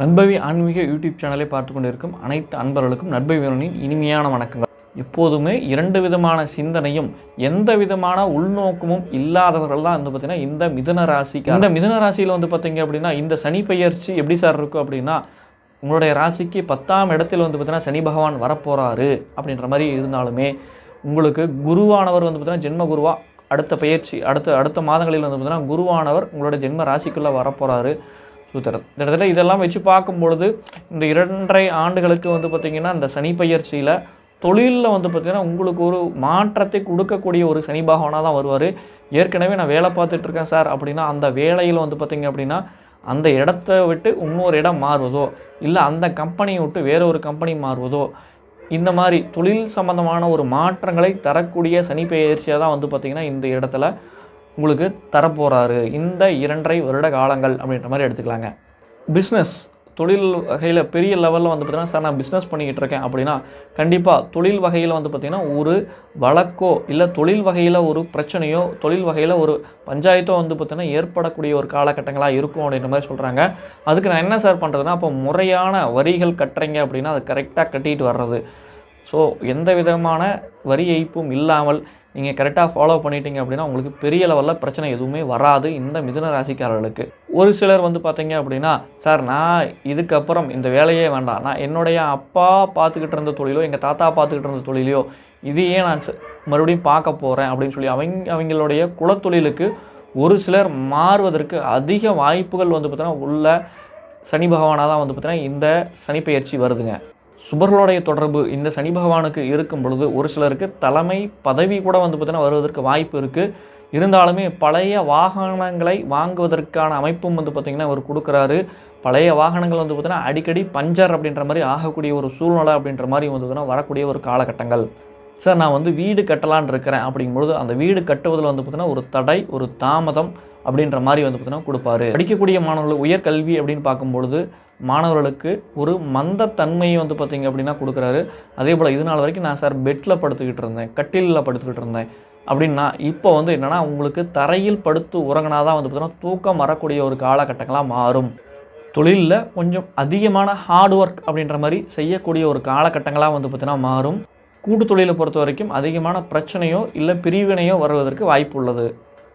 நண்பவி ஆன்மீக யூடியூப் சேனலை பார்த்து கொண்டிருக்கும் அனைத்து அன்பர்களுக்கும் நண்பவி வீரனின் இனிமையான வணக்கங்கள். எப்போதுமே இரண்டு விதமான சிந்தனையும் எந்த விதமான உள்நோக்கமும் இல்லாதவர்கள் தான் வந்து பார்த்தீங்கன்னா இந்த மிதன ராசிக்கு அந்த மிதன ராசியில் வந்து பார்த்திங்க அப்படின்னா இந்த சனி பெயர்ச்சி எப்படி சார் இருக்கும் அப்படின்னா உங்களுடைய ராசிக்கு பத்தாம் இடத்தில் வந்து பார்த்திங்கன்னா சனி பகவான் வரப்போகிறாரு அப்படின்ற மாதிரி இருந்தாலுமே உங்களுக்கு குருவானவர் வந்து பார்த்திங்கன்னா ஜென்ம குருவா அடுத்த பயிற்சி அடுத்த அடுத்த மாதங்களில் வந்து பார்த்தீங்கன்னா குருவானவர் உங்களோட ஜென்ம ராசிக்குள்ளே வரப்போகிறாரு சூத்திரம் கிட்டத்தட்ட இதெல்லாம் வச்சு பார்க்கும் பொழுது இந்த இரண்டரை ஆண்டுகளுக்கு வந்து பார்த்திங்கன்னா இந்த சனி பயிற்சியில் தொழிலில் வந்து பார்த்திங்கன்னா உங்களுக்கு ஒரு மாற்றத்தை கொடுக்கக்கூடிய ஒரு சனி பகவானாக தான் வருவார். ஏற்கனவே நான் வேலை பார்த்துட்ருக்கேன் சார் அப்படின்னா அந்த வேலையில் வந்து பார்த்திங்க அப்படின்னா அந்த இடத்த விட்டு இன்னொரு இடம் மாறுவதோ இல்லை அந்த கம்பெனியை விட்டு வேற ஒரு கம்பெனி மாறுவதோ இந்த மாதிரி தொழில் சம்பந்தமான ஒரு மாற்றங்களை தரக்கூடிய சனி பயிற்சியாக தான் வந்து பார்த்திங்கன்னா இந்த இடத்துல உங்களுக்கு தரப்போகிறாரு இந்த இரண்டரை வருட காலங்கள் அப்படின்ற மாதிரி எடுத்துக்கலாங்க. பிஸ்னஸ் தொழில் வகையில் பெரிய லெவலில் வந்து பார்த்திங்கன்னா சார் நான் பிஸ்னஸ் பண்ணிக்கிட்டு இருக்கேன். அப்படின்னா கண்டிப்பாக தொழில் வகையில் வந்து பார்த்திங்கன்னா ஒரு வழக்கோ இல்லை தொழில் வகையில் ஒரு பிரச்சனையோ தொழில் வகையில் ஒரு பஞ்சாயத்தோ வந்து பார்த்திங்கன்னா ஏற்படக்கூடிய ஒரு காலகட்டங்களாக இருக்கும் அப்படின்ற மாதிரி சொல்கிறாங்க அதுக்கு நான் என்ன சார் பண்ணுறதுன்னா அப்போ முறையான வரிகள் கட்டுறீங்க அப்படின்னா அது கரெக்டாக கட்டிட்டு வர்றது. ஸோ எந்த விதமான வரி ஏய்ப்பும் இல்லாமல் நீங்கள் கரெக்டாக ஃபாலோ பண்ணிட்டீங்க அப்படின்னா உங்களுக்கு பெரிய லெவலில் பிரச்சனை எதுவுமே வராது இந்த மிதுன ராசிக்காரர்களுக்கு. ஒரு சிலர் வந்து பார்த்தீங்க அப்படின்னா சார் நான் இதுக்கப்புறம் இந்த வேலையே வேண்டாம். நான் என்னுடைய அப்பா பார்த்துக்கிட்டு இருந்த தொழிலோ எங்கள் தாத்தா பார்த்துக்கிட்டு இருந்த தொழிலையோ இதையே நான் ச- மறுபடியும் பார்க்க போகிறேன் அப்படின்னு சொல்லி அவங்க அவங்களுடைய குலத்தொழிலுக்கு ஒரு சிலர் மாறுவதற்கு அதிக வாய்ப்புகள் வந்து பார்த்திங்கன்னா உள்ள சனி பகவானாக தான் வந்து பார்த்தீங்கன்னா இந்த சனிப்பெயர்ச்சி வருதுங்க. சுபர்களுடைய தொடர்பு இந்த சனி பகவானுக்கு இருக்கும் பொழுது ஒரு சிலருக்கு தலைமை பதவி கூட வந்து பார்த்திங்கன்னா வருவதற்கு வாய்ப்பு இருக்குது இருந்தாலுமே பழைய வாகனங்களை வாங்குவதற்கான அமைப்பும் வந்து பார்த்திங்கன்னா அவர் கொடுக்குறாரு. பழைய வாகனங்கள் வந்து பார்த்திங்கன்னா அடிக்கடி பஞ்சர் அப்படின்ற மாதிரி ஆகக்கூடிய ஒரு சூழ்நிலை அப்படின்ற மாதிரி வந்து பார்த்திங்கன்னா வரக்கூடிய ஒரு காலகட்டங்கள். சார் நான் வந்து வீடு கட்டலான்னு இருக்கிறேன் அப்படிங்கும்பொழுது அந்த வீடு கட்டுவதில் வந்து பார்த்தீங்கன்னா ஒரு தடை ஒரு தாமதம் அப்படின்ற மாதிரி வந்து பார்த்தீங்கன்னா கொடுப்பாரு. படிக்கக்கூடிய மாணவர்கள் உயர்கல்வி அப்படின்னு பார்க்கும்பொழுது மாணவர்களுக்கு ஒரு மந்தத்தன்மையை வந்து பார்த்தீங்க அப்படின்னா கொடுக்குறாரு. அதே போல் இது நாள் வரைக்கும் நான் சார் பெட்டில் படுத்துக்கிட்டு இருந்தேன் கட்டிலில் படுத்துக்கிட்டு இருந்தேன் அப்படின்னா இப்போ வந்து என்னென்னா உங்களுக்கு தரையில் படுத்து உறங்கினா தான் வந்து பார்த்தீங்கன்னா தூக்கம் வரக்கூடிய ஒரு காலகட்டங்களாக மாறும். தொழிலில் கொஞ்சம் அதிகமான ஹார்ட் ஒர்க் அப்படின்ற மாதிரி செய்யக்கூடிய ஒரு காலகட்டங்களாக வந்து பார்த்திங்கன்னா மாறும். கூட்டு தொழிலை பொறுத்த வரைக்கும் அதிகமான பிரச்சனையோ இல்லை பிரிவினையோ வருவதற்கு வாய்ப்பு உள்ளது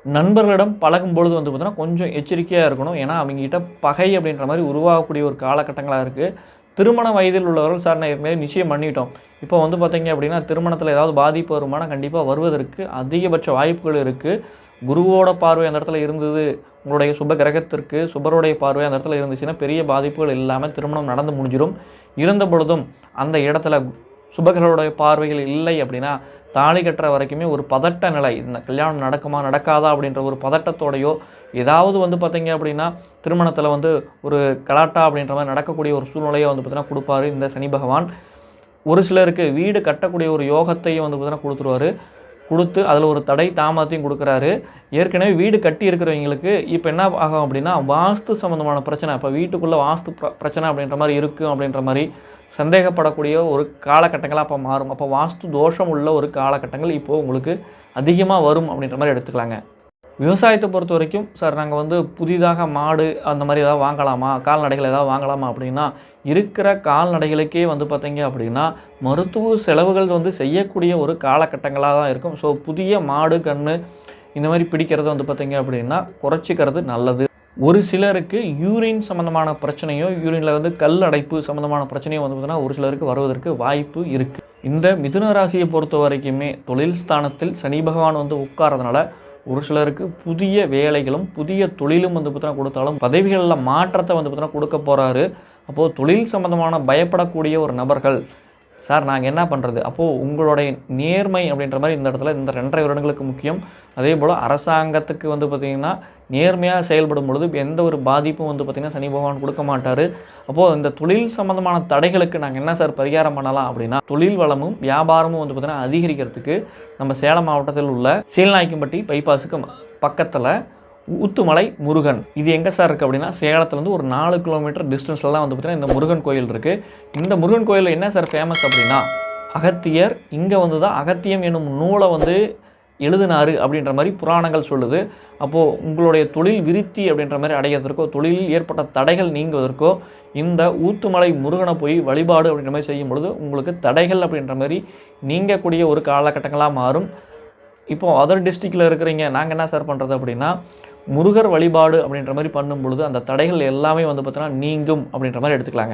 நண்பர்களிடம் பழகும் பொழுது வந்து பார்த்தீங்கன்னா கொஞ்சம் எச்சரிக்கையாக இருக்கணும். ஏன்னா அவங்ககிட்ட பகை அப்படின்ற மாதிரி உருவாகக்கூடிய ஒரு காலகட்டங்களாக இருக்குது திருமண வயதில் உள்ளவர்கள் சார் நான் ஏற்கனவே நிச்சயம் பண்ணிட்டோம். இப்போ வந்து பார்த்தீங்க அப்படின்னா திருமணத்தில் ஏதாவது பாதிப்பு வருமானம் கண்டிப்பாக வருவதற்கு அதிகபட்ச வாய்ப்புகள் இருக்குது குருவோட பார்வை அந்த இடத்துல இருந்தது. உங்களுடைய சுப கிரகத்திற்கு சுபருடைய பார்வை அந்த இடத்துல இருந்துச்சுன்னா பெரிய பாதிப்புகள் இல்லாமல் திருமணம் நடந்து முடிஞ்சிடும் இருந்த பொழுதும் அந்த இடத்துல சுபகரோடைய பார்வைகள் இல்லை அப்படின்னா தாலி கட்டுற வரைக்குமே ஒரு பதட்ட நிலை இந்த கல்யாணம் நடக்குமா நடக்காதா அப்படின்ற ஒரு பதட்டத்தோடையோ ஏதாவது வந்து பார்த்திங்க அப்படின்னா திருமணத்தில் வந்து ஒரு கலாட்டா அப்படின்ற மாதிரி நடக்கக்கூடிய ஒரு சூழ்நிலையை வந்து பார்த்திங்கன்னா கொடுப்பாரு இந்த சனி பகவான். ஒரு சிலருக்கு வீடு கட்டக்கூடிய ஒரு யோகத்தையும் வந்து பார்த்திங்கன்னா கொடுத்துருவாரு. கொடுத்து அதில் ஒரு தடை தாமதத்தையும் கொடுக்குறாரு. ஏற்கனவே வீடு கட்டி இருக்கிறவங்களுக்கு இப்போ என்ன ஆகும் அப்படின்னா வாஸ்து சம்மந்தமான பிரச்சனை இப்போ வீட்டுக்குள்ளே வாஸ்து பிர- பிரச்சனை அப்படின்ற மாதிரி இருக்கும் அப்படின்ற மாதிரி சந்தேகப்படக்கூடிய ஒரு காலகட்டங்களாக அப்போ மாறும். அப்போ வாஸ்து தோஷம் உள்ள ஒரு காலகட்டங்கள் இப்போது உங்களுக்கு அதிகமாக வரும் அப்படின்ற மாதிரி எடுத்துக்கலாங்க. விவசாயத்தை பொறுத்த வரைக்கும் சார் நாங்கள் வந்து புதிதாக மாடு அந்த மாதிரி ஏதாவது வாங்கலாமா? கால்நடைகள் ஏதாவது வாங்கலாமா அப்படின்னா இருக்கிற கால்நடைகளுக்கே வந்து பார்த்திங்க அப்படின்னா மருத்துவ செலவுகள் வந்து செய்யக்கூடிய ஒரு காலகட்டங்களாக தான் இருக்கும். ஸோ புதிய மாடு கன்று இந்த மாதிரி பிடிக்கிறது வந்து பார்த்திங்க அப்படின்னா குறைச்சிக்கிறது நல்லது. ஒரு சிலருக்கு யூரின் சம்மந்தமான பிரச்சனையோ யூரினில் வந்து கல் அடைப்பு சம்மந்தமான பிரச்சனையோ வந்து பார்த்தீங்கன்னா ஒரு சிலருக்கு வருவதற்கு வாய்ப்பு இருக்குது இந்த மிதுன ராசியை பொறுத்த வரைக்குமே தொழில் ஸ்தானத்தில் சனி பகவான் வந்து உட்கார்றதுனால ஒரு சிலருக்கு புதிய வேலைகளும் புதிய தொழிலும் வந்து பார்த்தீங்கன்னா கொடுத்தாலும் பதவிகளில் மாற்றத்தை வந்து பார்த்தீங்கன்னா கொடுக்க போகிறாரு அப்போது தொழில் சம்மந்தமான பயப்படக்கூடிய ஒரு நபர்கள் சார் நாங்கள் என்ன பண்ணுறது அப்போது உங்களுடைய நேர்மை அப்படின்ற மாதிரி இந்த இடத்துல இந்த ரெண்டரை வருடங்களுக்கு முக்கியம். அதே போல் அரசாங்கத்துக்கு வந்து பார்த்திங்கன்னா நேர்மையாக செயல்படும் பொழுது எந்த ஒரு பாதிப்பும் வந்து பார்த்திங்கன்னா சனி பகவான் கொடுக்க மாட்டார். அப்போது இந்த தொழில் சம்மந்தமான தடைகளுக்கு நாங்கள் என்ன சார் பரிகாரம் பண்ணலாம் அப்படின்னா தொழில் வளமும் வியாபாரமும் வந்து பார்த்திங்கன்னா அதிகரிக்கிறதுக்கு நம்ம சேலம் மாவட்டத்தில் உள்ள சீல்நாய்க்கம்பட்டி பைபாஸுக்கு பக்கத்தில் ஊத்துமலை முருகன். இது எங்கே சார் இருக்குது அப்படின்னா சேலத்துலேருந்து ஒரு நாலு கிலோமீட்டர் டிஸ்டன்ஸில் தான் வந்து பார்த்திங்கன்னா இந்த முருகன் கோயில் இருக்குது இந்த முருகன் கோயிலில் என்ன சார் ஃபேமஸ் அப்படின்னா அகத்தியர் இங்கே வந்து தான் அகத்தியம் என்னும் நூலை வந்து எழுதினாரு அப்படின்ற மாதிரி புராணங்கள் சொல்லுது. அப்போது உங்களுடைய தொழில் விருத்தி அப்படின்ற மாதிரி அடையிறதற்கோ தொழிலில் ஏற்பட்ட தடைகள் நீங்குவதற்கோ இந்த ஊத்துமலை முருகனை போய் வழிபாடு அப்படின்ற மாதிரி செய்யும் பொழுது உங்களுக்கு தடைகள் அப்படின்ற மாதிரி நீங்கக்கூடிய ஒரு காலகட்டங்களாக மாறும். இப்போது அதர் டிஸ்ட்ரிக்டில் இருக்கிறீங்க நாங்கள் என்ன சார் பண்ணுறது அப்படின்னா முருகர் வழிபாடு அப்படின்ற மாதிரி பண்ணும் பொழுது அந்த தடைகள் எல்லாமே வந்து பார்த்தீங்கன்னா நீங்கும் அப்படின்ற மாதிரி எடுத்துக்கலாங்க.